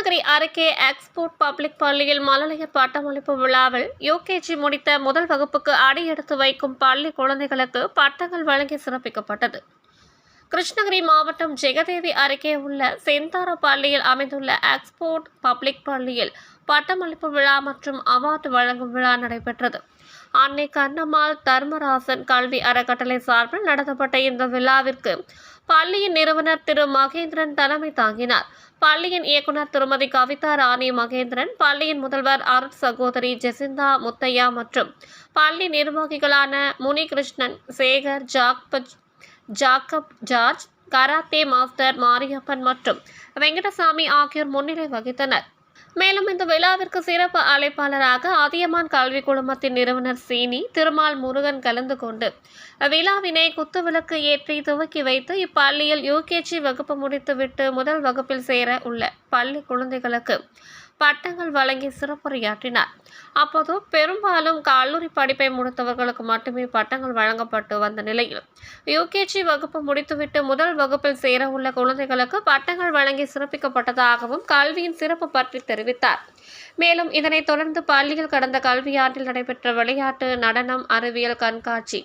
கிருஷ்ணகிரி அருகே export public பள்ளியில் மழலையர் பட்டமளிப்பு விழாவில் யூகேஜி முடித்த முதல் வகுப்புக்கு அடியெடுத்து வைக்கும் பள்ளி குழந்தைகளுக்கு பட்டங்கள் வழங்கி சிறப்பிக்கப்பட்டது. கிருஷ்ணகிரி மாவட்டம் ஜெகதேவி அருகே உள்ள செந்தாரா பள்ளியில் அமைந்துள்ள எக்ஸ்போர்ட் பப்ளிக் பள்ளியில் பட்டமளிப்பு விழா மற்றும் அவார்டு வழங்கும் விழா நடைபெற்றது. அன்னை கண்ணம்மாள் தர்மராசன் கல்வி அறக்கட்டளை சார்பில் நடத்தப்பட்ட இந்த விழாவிற்கு பள்ளியின் நிறுவனர் திரு மகேந்திரன் தலைமை தாங்கினார். பள்ளியின் இயக்குனர் திருமதி கவிதா ராணி மகேந்திரன் பள்ளியின் முதல்வர் அருட் சகோதரி ஜெசிந்தா முத்தையா மற்றும் பள்ளி நிர்வாகிகளான Munikrishnan Sekar ஜாக்பஜ் Jacob George karate master Mariappan மற்றும் வெங்கடசாமி ஆகியோர் முன்னிலை வகித்தனர். மேலும் இந்த விழாவிற்கு சிறப்பு அழைப்பாளராக அதியமான் கல்வி குழுமத்தின் நிறுவனர் சீனி திருமால் முருகன் கலந்து கொண்டு விழாவினை குத்துவிளக்கு ஏற்றி துவக்கி வைத்து இப்பள்ளியில் யூகேஜி வகுப்பு முடித்துவிட்டு முதல் வகுப்பில் சேர உள்ள பள்ளி குழந்தைகளுக்கு பட்டங்கள் வழங்கி சிறப்புரையாற்றினார். அப்போது பெரும்பாலும் கல்லூரி படிப்பை முடித்தவர்களுக்கு மட்டுமே பட்டங்கள் வழங்கப்பட்டு வந்த நிலையில் யூகேஜி வகுப்பு முடித்துவிட்டு முதல் வகுப்பில் சேர உள்ள குழந்தைகளுக்கு பட்டங்கள் வழங்கி சிறப்பிக்கப்பட்டதாகவும் கல்வியின் சிறப்பு பற்றி தெரிவித்தார். மேலும் இதனைத் தொடர்ந்து பள்ளியில் கடந்த கல்வியாண்டில் நடைபெற்ற விளையாட்டு நடனம் அறிவியல் கண்காட்சி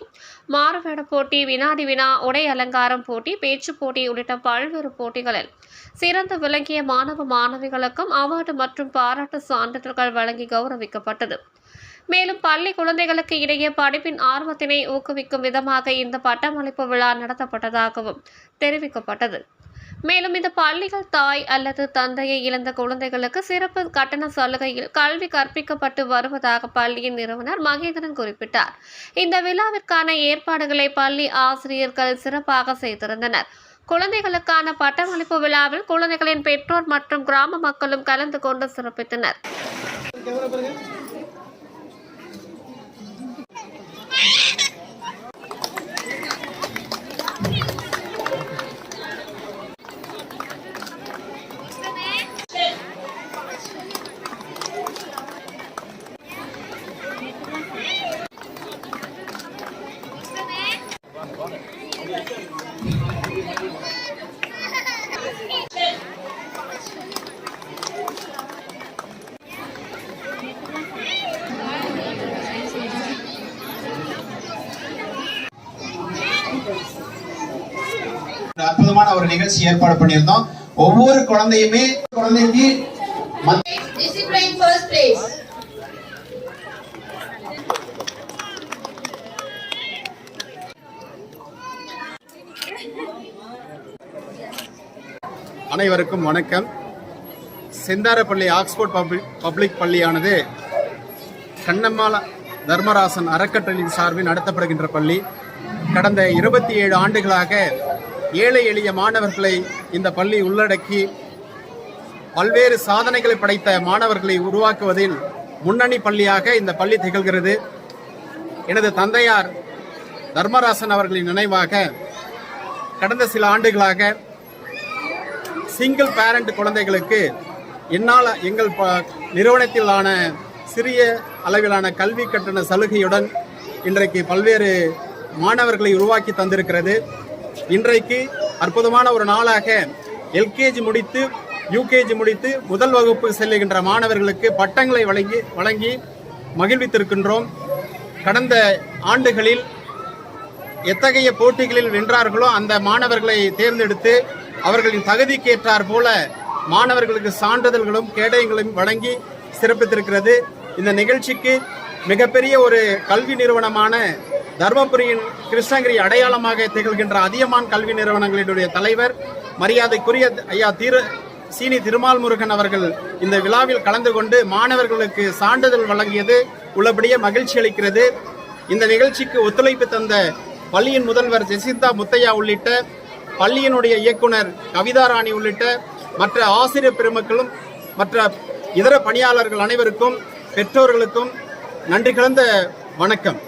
மாறுவேட போட்டி வினாடி வினா உடை அலங்காரம் போட்டி பேச்சுப் போட்டி உள்ளிட்ட பல்வேறு போட்டிகளில் சிறந்து விளங்கிய மாணவ மாணவிகளுக்கும் அவார்டு மற்றும் பாராட்டு சான்றிதழ்கள் வழங்கி கௌரவிக்கப்பட்டது. மேலும் பள்ளி குழந்தைகளுக்கு இடையே படிப்பின் ஆர்வத்தினை ஊக்குவிக்கும் விதமாக இந்த பட்டமளிப்பு விழா நடத்தப்பட்டதாகவும் தெரிவிக்கப்பட்டது. மேலும் இந்த பள்ளிகள் தாய் அல்லது தந்தையை இழந்த குழந்தைகளுக்கு சிறப்பு கட்டண சலுகையில் கல்வி கற்பிக்கப்பட்டு வருவதாக பள்ளியின் நிறுவனர் மகேந்திரன் குறிப்பிட்டார். இந்த விழாவிற்கான ஏற்பாடுகளை பள்ளி ஆசிரியர்கள் சிறப்பாக செய்திருந்தனர். குழந்தைகளுக்கான பட்டமளிப்பு விழாவில் குழந்தைகளின் பெற்றோர் மற்றும் கிராம மக்களும் கலந்து கொண்டு சிறப்பித்தனர். அற்புதமான ஒரு நிகழ்ச்சி ஏற்பாடு பண்ணியிருந்தோம். ஒவ்வொரு குழந்தையுமே குழந்தைக்கு அனைவருக்கும் வணக்கம். செந்தாரப்பள்ளி ஆக்ஸ்போர்ட் பப்ளிக் பப்ளிக் பள்ளியானது கண்ணம்மாள தர்மராசன் அறக்கட்டளையின் சார்பில் நடத்தப்படுகின்ற பள்ளி. கடந்த இருபத்தி ஏழு ஆண்டுகளாக ஏழை எளிய மாணவர்களை இந்த பள்ளி உள்ளடக்கி பல்வேறு சாதனைகளை படைத்த மாணவர்களை உருவாக்குவதில் முன்னணி பள்ளியாக இந்த பள்ளி திகழ்கிறது. எனது தந்தையார் தர்மராசன் அவர்களின் நினைவாக கடந்த சில ஆண்டுகளாக சிங்கிள் பேரண்ட் குழந்தைகளுக்கு என்னால் எங்கள் ப நிறுவனத்திலான சிறிய அளவிலான கல்வி கட்டண சலுகையுடன் இன்றைக்கு பல்வேறு மாணவர்களை உருவாக்கி தந்திருக்கிறது. இன்றைக்கு அற்புதமான ஒரு நாளாக எல்கேஜி முடித்து யூகேஜி முடித்து முதல் வகுப்பு செல்லுகின்ற மாணவர்களுக்கு பட்டங்களை வழங்கி வழங்கி மகிழ்வித்திருக்கின்றோம். கடந்த ஆண்டுகளில் எத்தகைய போட்டிகளில் வென்றார்களோ அந்த மாணவர்களை தேர்ந்தெடுத்து அவர்களின் தகுதிக்கேற்றார் போல மாணவர்களுக்கு சான்றிதழ்களும் கேடயங்களும் வழங்கி சிறப்பித்திருக்கிறது. இந்த நிகழ்ச்சிக்கு மிகப்பெரிய ஒரு கல்வி நிறுவனமான தர்மபுரியின் கிருஷ்ணகிரி அடையாளமாக திகழ்கின்ற அதியமான் கல்வி நிறுவனங்களினுடைய தலைவர் மரியாதைக்குரிய ஐயா திரு சீனி திருமால் முருகன் அவர்கள் இந்த விழாவில் கலந்து கொண்டு மாணவர்களுக்கு சான்றிதழ் வழங்கியது உள்ளபடியே மகிழ்ச்சி அளிக்கிறது. இந்த நிகழ்ச்சிக்கு ஒத்துழைப்பு தந்த பள்ளியின் முதல்வர் ஜெசிந்தா முத்தையா உள்ளிட்ட பள்ளியினுடைய இயக்குனர் கவிதா ராணி உள்ளிட்ட மற்ற ஆசிரியர் பெருமக்களும் மற்ற இதர பணியாளர்கள் அனைவருக்கும் பெற்றோர்களுக்கும் நன்றி கலந்த வணக்கம்.